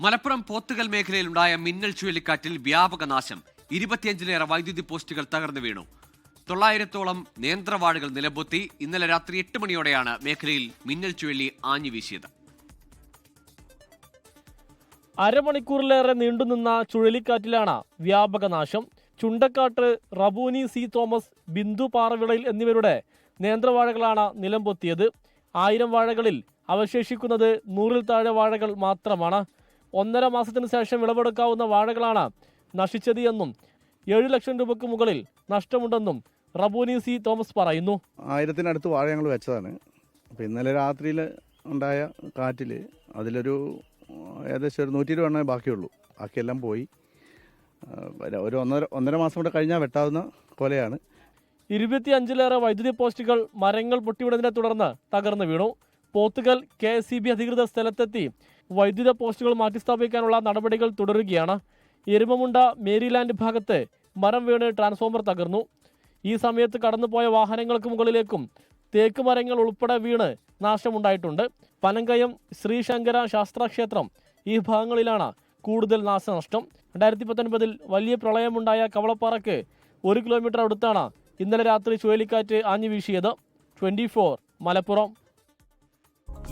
മലപ്പുറം പോത്തുകൽ മേഖലയിലുണ്ടായ മിന്നൽ ചുഴലിക്കാറ്റിൽ വ്യാപക നാശം. ഇരുപത്തിയഞ്ചിലേറെ വൈദ്യുതി പോസ്റ്റുകൾ തകർന്നു വീണു. തൊള്ളായിരത്തോളം നേന്ത്രവാഴകൾ നിലപൊത്തി ഇന്നലെ രാത്രി എട്ട് മണിയോടെയാണ് മേഖലയിൽ മിന്നൽ ചുഴലി ആഞ്ഞു വീശിയത്. അരമണിക്കൂറിലേറെ നീണ്ടുനിന്ന ചുഴലിക്കാറ്റിലാണ് വ്യാപക നാശം. ചുണ്ടക്കാട്ട് റബൂനി സി തോമസ് ബിന്ദു പാറവിളയിൽ എന്നിവരുടെ നേന്ത്രവാഴകളാണ് നിലംപൊത്തിയത്. ആയിരം വാഴകളിൽ അവശേഷിക്കുന്നത് നൂറിൽ താഴെ വാഴകൾ മാത്രമാണ്. ഒന്നര മാസത്തിന് ശേഷം വിളവെടുക്കാവുന്ന വാഴകളാണ് നശിച്ചത് എന്നും ഏഴ് ലക്ഷം രൂപയ്ക്ക് മുകളിൽ നഷ്ടമുണ്ടെന്നും റബൂനി സി തോമസ് പറയുന്നു. ആയിരത്തിനടുത്ത് വാഴ ഞങ്ങൾ വെച്ചതാണ്. അപ്പോൾ ഇന്നലെ രാത്രിയിൽ ഉണ്ടായ കാറ്റിൽ അതിലൊരു ഏകദേശം ഒരു നൂറ്റി ഇരുപത് എണ്ണേ ബാക്കിയുള്ളൂ. ബാക്കിയെല്ലാം പോയി. ഒരു ഒന്നര ഒന്നര മാസം കൂടെ കഴിഞ്ഞാൽ വെട്ടാവുന്ന കൊലയാണ് ഇരുപത്തിയഞ്ചിലേറെ വൈദ്യുതി പോസ്റ്റുകൾ മരങ്ങൾ പൊട്ടിവിടുന്നതിനെ തുടർന്ന് തകർന്നു വീണു. Pothukal K S C B അധികൃതർ സ്ഥലത്തെത്തി വൈദ്യുത പോസ്റ്റുകൾ മാറ്റിസ്ഥാപിക്കാനുള്ള നടപടികൾ തുടരുകയാണ്. എരുമമുണ്ട മേരിലാൻഡ് ഭാഗത്ത് മരം വീണ് ട്രാൻസ്ഫോമർ തകർന്നു. ഈ സമയത്ത് കടന്നുപോയ വാഹനങ്ങൾക്ക് മുകളിലേക്കും തേക്ക് മരങ്ങൾ ഉൾപ്പെടെ വീണ് നാശമുണ്ടായിട്ടുണ്ട്. പനങ്കയം ശ്രീശങ്കര ശാസ്താക്ഷേത്രം ഈ ഭാഗങ്ങളിലാണ് കൂടുതൽ നാശനഷ്ടം. രണ്ടായിരത്തി പത്തൊൻപതിൽ വലിയ പ്രളയമുണ്ടായ കവളപ്പാറയ്ക്ക് ഒരു കിലോമീറ്റർ അടുത്താണ് ഇന്നലെ രാത്രി ചുഴലിക്കാറ്റ് ആഞ്ഞു വീശിയത് ട്വന്റി മലപ്പുറം.